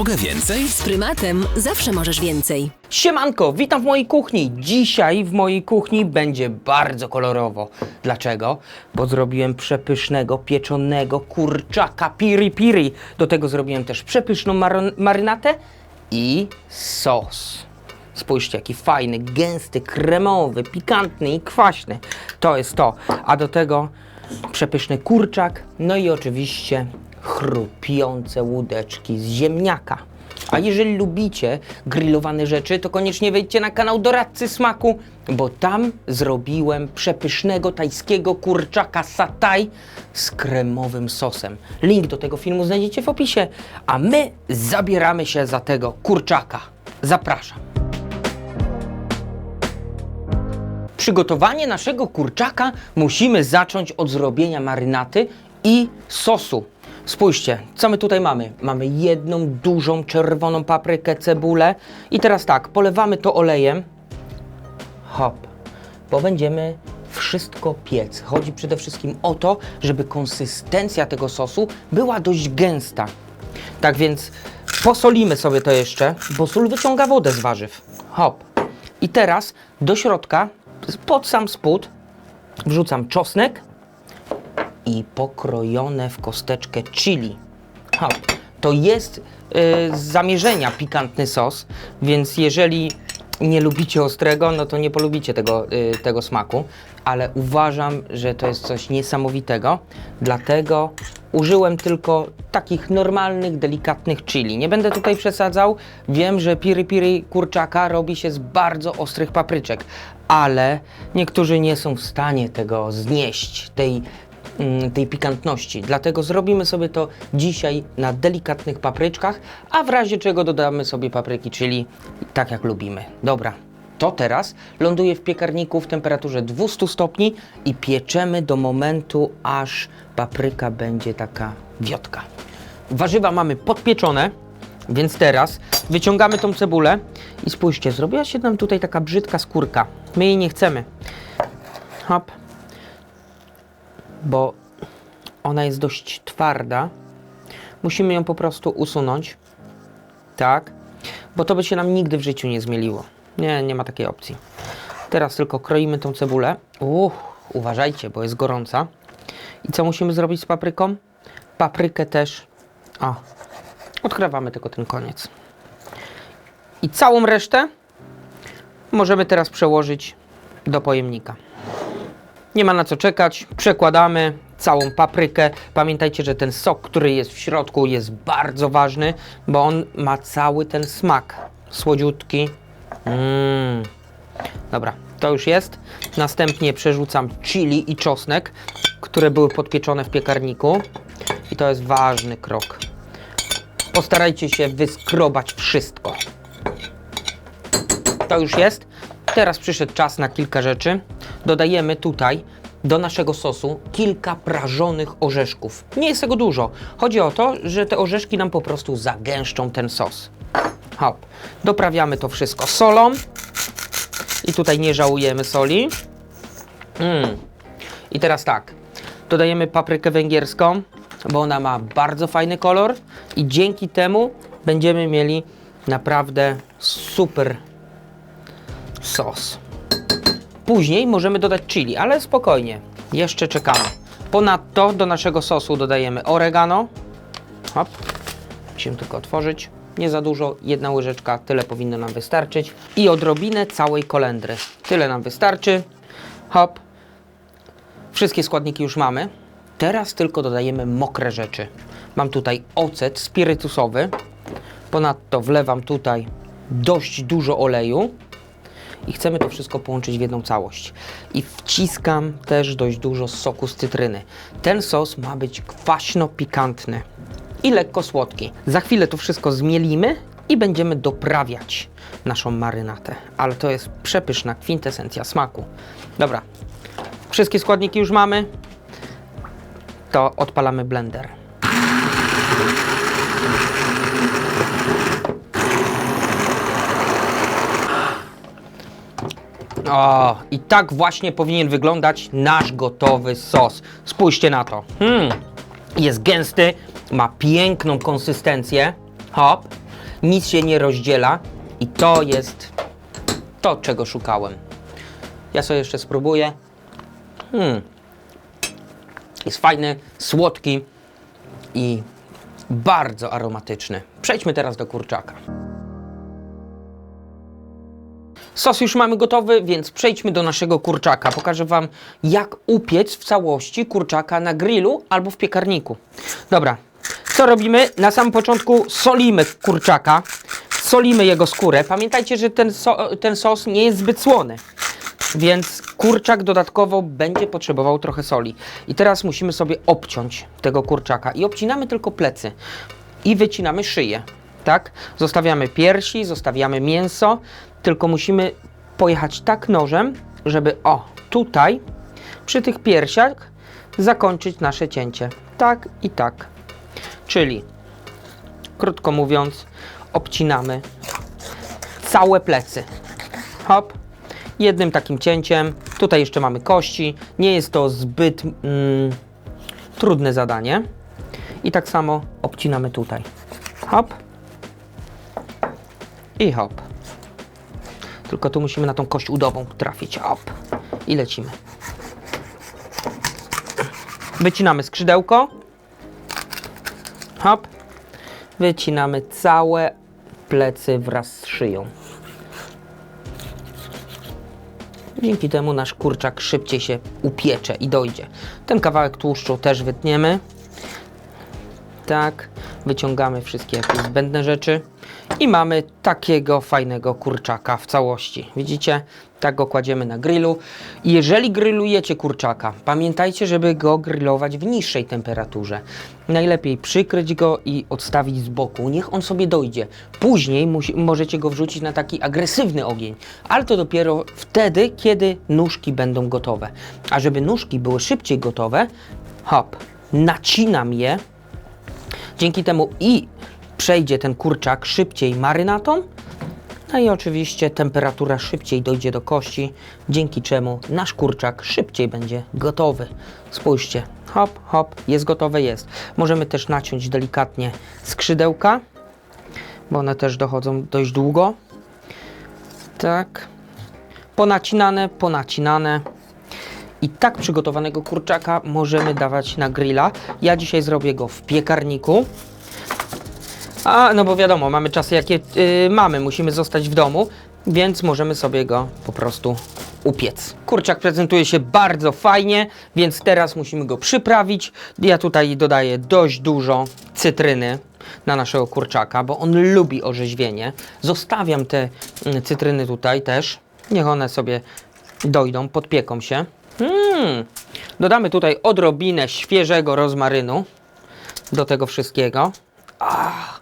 Mogę więcej? Z prymatem zawsze możesz więcej. Siemanko, witam w mojej kuchni. Dzisiaj w mojej kuchni będzie bardzo kolorowo. Dlaczego? Bo zrobiłem przepysznego, pieczonego kurczaka piri piri. Do tego zrobiłem też przepyszną maron- marynatę i sos. Spójrzcie, jaki fajny, gęsty, kremowy, pikantny i kwaśny. To jest to. A do tego przepyszny kurczak, no i oczywiście chrupiące łódeczki z ziemniaka. A jeżeli lubicie grillowane rzeczy, to koniecznie wejdźcie na kanał Doradcy Smaku, bo tam zrobiłem przepysznego tajskiego kurczaka satay z kremowym sosem. Link do tego filmu znajdziecie w opisie, a my zabieramy się za tego kurczaka. Zapraszam. Przygotowanie naszego kurczaka musimy zacząć od zrobienia marynaty i sosu. Spójrzcie, co my tutaj mamy? Mamy jedną dużą czerwoną paprykę, cebulę i teraz tak, polewamy to olejem. Hop, bo będziemy wszystko piec. Chodzi przede wszystkim o to, żeby konsystencja tego sosu była dość gęsta. Tak więc posolimy sobie to jeszcze, bo sól wyciąga wodę z warzyw. Hop. I teraz do środka, pod sam spód, wrzucam czosnek i pokrojone w kosteczkę chili. Hop. To jest y, z zamierzenia pikantny sos, więc jeżeli nie lubicie ostrego, no to nie polubicie tego, y, tego smaku, ale uważam, że to jest coś niesamowitego, dlatego użyłem tylko takich normalnych, delikatnych chili. Nie będę tutaj przesadzał, wiem, że piri piri kurczaka robi się z bardzo ostrych papryczek, ale niektórzy nie są w stanie tego znieść, tej tej pikantności. Dlatego zrobimy sobie to dzisiaj na delikatnych papryczkach, a w razie czego dodamy sobie papryki, czyli tak jak lubimy. Dobra. To teraz ląduje w piekarniku w temperaturze 200 stopni i pieczemy do momentu, aż papryka będzie taka wiotka. Warzywa mamy podpieczone, więc teraz wyciągamy tą cebulę i spójrzcie, zrobiła się nam tutaj taka brzydka skórka. My jej nie chcemy. Hop bo ona jest dość twarda. Musimy ją po prostu usunąć. Tak. Bo to by się nam nigdy w życiu nie zmieliło. Nie, nie ma takiej opcji. Teraz tylko kroimy tą cebulę. Uff, uważajcie, bo jest gorąca. I co musimy zrobić z papryką? Paprykę też. O, odkrywamy tylko ten koniec. I całą resztę możemy teraz przełożyć do pojemnika. Nie ma na co czekać. Przekładamy całą paprykę. Pamiętajcie, że ten sok, który jest w środku, jest bardzo ważny, bo on ma cały ten smak. Słodziutki. Mm. Dobra, to już jest. Następnie przerzucam chili i czosnek, które były podpieczone w piekarniku. I to jest ważny krok. Postarajcie się wyskrobać wszystko. To już jest. Teraz przyszedł czas na kilka rzeczy. Dodajemy tutaj do naszego sosu kilka prażonych orzeszków. Nie jest tego dużo. Chodzi o to, że te orzeszki nam po prostu zagęszczą ten sos. Hop. Doprawiamy to wszystko solą. I tutaj nie żałujemy soli. Mm. I teraz tak. Dodajemy paprykę węgierską, bo ona ma bardzo fajny kolor i dzięki temu będziemy mieli naprawdę super sos. Później możemy dodać chili, ale spokojnie, jeszcze czekamy. Ponadto do naszego sosu dodajemy oregano. Hop. Musimy tylko otworzyć. Nie za dużo, jedna łyżeczka, tyle powinno nam wystarczyć. I odrobinę całej kolendry. Tyle nam wystarczy. Hop. Wszystkie składniki już mamy. Teraz tylko dodajemy mokre rzeczy. Mam tutaj ocet spirytusowy. Ponadto wlewam tutaj dość dużo oleju i chcemy to wszystko połączyć w jedną całość. I wciskam też dość dużo soku z cytryny. Ten sos ma być kwaśno-pikantny i lekko słodki. Za chwilę to wszystko zmielimy i będziemy doprawiać naszą marynatę. Ale to jest przepyszna kwintesencja smaku. Dobra, wszystkie składniki już mamy. To odpalamy blender. O, i tak właśnie powinien wyglądać nasz gotowy sos. Spójrzcie na to. Hmm, jest gęsty, ma piękną konsystencję. Hop. nic się nie rozdziela i to jest to, czego szukałem. Ja sobie jeszcze spróbuję. Hmm. Jest fajny, słodki i bardzo aromatyczny. Przejdźmy teraz do kurczaka. Sos już mamy gotowy, więc przejdźmy do naszego kurczaka. Pokażę Wam, jak upiec w całości kurczaka na grillu albo w piekarniku. Dobra, co robimy? Na samym początku solimy kurczaka, solimy jego skórę. Pamiętajcie, że ten, so, ten sos nie jest zbyt słony, więc kurczak dodatkowo będzie potrzebował trochę soli. I teraz musimy sobie obciąć tego kurczaka i obcinamy tylko plecy i wycinamy szyję. Tak? Zostawiamy piersi, zostawiamy mięso, tylko musimy pojechać tak nożem, żeby o, tutaj przy tych piersiach zakończyć nasze cięcie. Tak i tak. Czyli, krótko mówiąc, obcinamy całe plecy. Hop. Jednym takim cięciem. Tutaj jeszcze mamy kości. Nie jest to zbyt mm, trudne zadanie. I tak samo obcinamy tutaj. Hop. I hop. Tylko tu musimy na tą kość udową trafić. Hop. I lecimy. Wycinamy skrzydełko. Hop. Wycinamy całe plecy wraz z szyją. Dzięki temu nasz kurczak szybciej się upiecze i dojdzie. Ten kawałek tłuszczu też wytniemy. Tak, wyciągamy wszystkie zbędne rzeczy i mamy takiego fajnego kurczaka w całości. Widzicie? Tak go kładziemy na grillu. Jeżeli grillujecie kurczaka, pamiętajcie, żeby go grillować w niższej temperaturze. Najlepiej przykryć go i odstawić z boku. Niech on sobie dojdzie. Później możecie go wrzucić na taki agresywny ogień, ale to dopiero wtedy, kiedy nóżki będą gotowe. A żeby nóżki były szybciej gotowe, hop, nacinam je Dzięki temu i przejdzie ten kurczak szybciej marynatą, no i oczywiście temperatura szybciej dojdzie do kości, dzięki czemu nasz kurczak szybciej będzie gotowy. Spójrzcie, hop, hop, jest gotowe, jest. Możemy też naciąć delikatnie skrzydełka, bo one też dochodzą dość długo. Tak. Ponacinane, ponacinane. I tak przygotowanego kurczaka możemy dawać na grilla. Ja dzisiaj zrobię go w piekarniku. A, no bo wiadomo, mamy czasy jakie yy, mamy, musimy zostać w domu, więc możemy sobie go po prostu upiec. Kurczak prezentuje się bardzo fajnie, więc teraz musimy go przyprawić. Ja tutaj dodaję dość dużo cytryny na naszego kurczaka, bo on lubi orzeźwienie. Zostawiam te mm, cytryny tutaj też. Niech one sobie dojdą, podpieką się. Mm. Dodamy tutaj odrobinę świeżego rozmarynu do tego wszystkiego. Ah,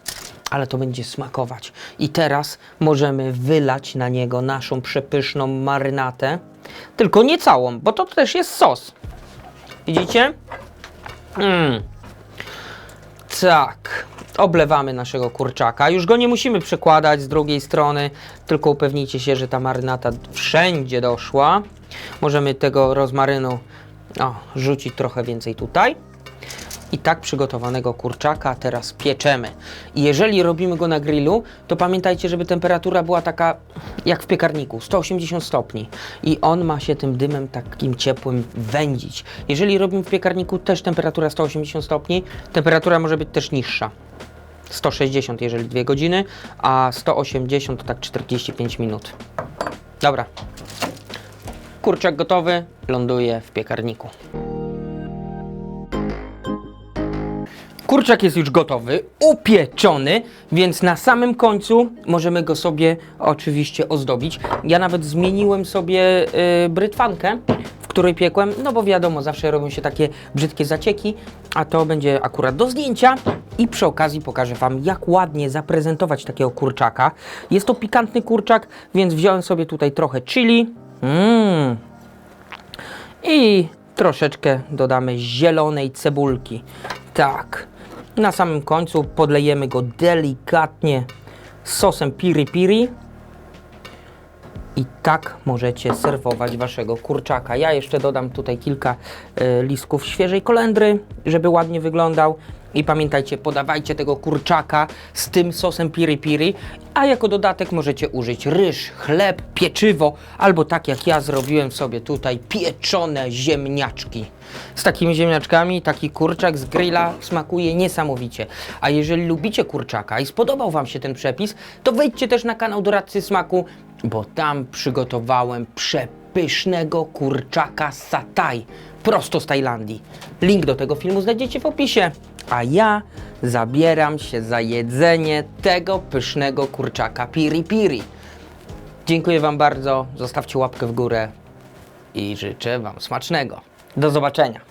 ale to będzie smakować. I teraz możemy wylać na niego naszą przepyszną marynatę. Tylko nie całą, bo to też jest sos. Widzicie? Mm. Tak. Oblewamy naszego kurczaka. Już go nie musimy przekładać z drugiej strony, tylko upewnijcie się, że ta marynata wszędzie doszła. Możemy tego rozmarynu o, rzucić trochę więcej tutaj. I tak przygotowanego kurczaka teraz pieczemy. I jeżeli robimy go na grillu, to pamiętajcie, żeby temperatura była taka jak w piekarniku, 180 stopni. I on ma się tym dymem takim ciepłym wędzić. Jeżeli robimy w piekarniku, też temperatura 180 stopni, temperatura może być też niższa. 160 jeżeli 2 godziny, a 180 to tak 45 minut. Dobra. Kurczak gotowy, ląduje w piekarniku. Kurczak jest już gotowy, upieczony, więc na samym końcu możemy go sobie oczywiście ozdobić. Ja nawet zmieniłem sobie y, brytwankę, w której piekłem, no bo wiadomo, zawsze robią się takie brzydkie zacieki, a to będzie akurat do zdjęcia i przy okazji pokażę Wam, jak ładnie zaprezentować takiego kurczaka. Jest to pikantny kurczak, więc wziąłem sobie tutaj trochę chili. Mmm. I troszeczkę dodamy zielonej cebulki. Tak. Na samym końcu podlejemy go delikatnie sosem piri piri. I tak możecie serwować waszego kurczaka. Ja jeszcze dodam tutaj kilka e, listków świeżej kolendry, żeby ładnie wyglądał. I pamiętajcie, podawajcie tego kurczaka z tym sosem piri piri, a jako dodatek możecie użyć ryż, chleb, pieczywo, albo tak jak ja zrobiłem sobie tutaj, pieczone ziemniaczki. Z takimi ziemniaczkami taki kurczak z grilla smakuje niesamowicie. A jeżeli lubicie kurczaka i spodobał Wam się ten przepis, to wejdźcie też na kanał Doradcy Smaku, bo tam przygotowałem przepysznego kurczaka satay prosto z Tajlandii. Link do tego filmu znajdziecie w opisie. A ja zabieram się za jedzenie tego pysznego kurczaka piri piri. Dziękuję Wam bardzo, zostawcie łapkę w górę i życzę Wam smacznego. Do zobaczenia.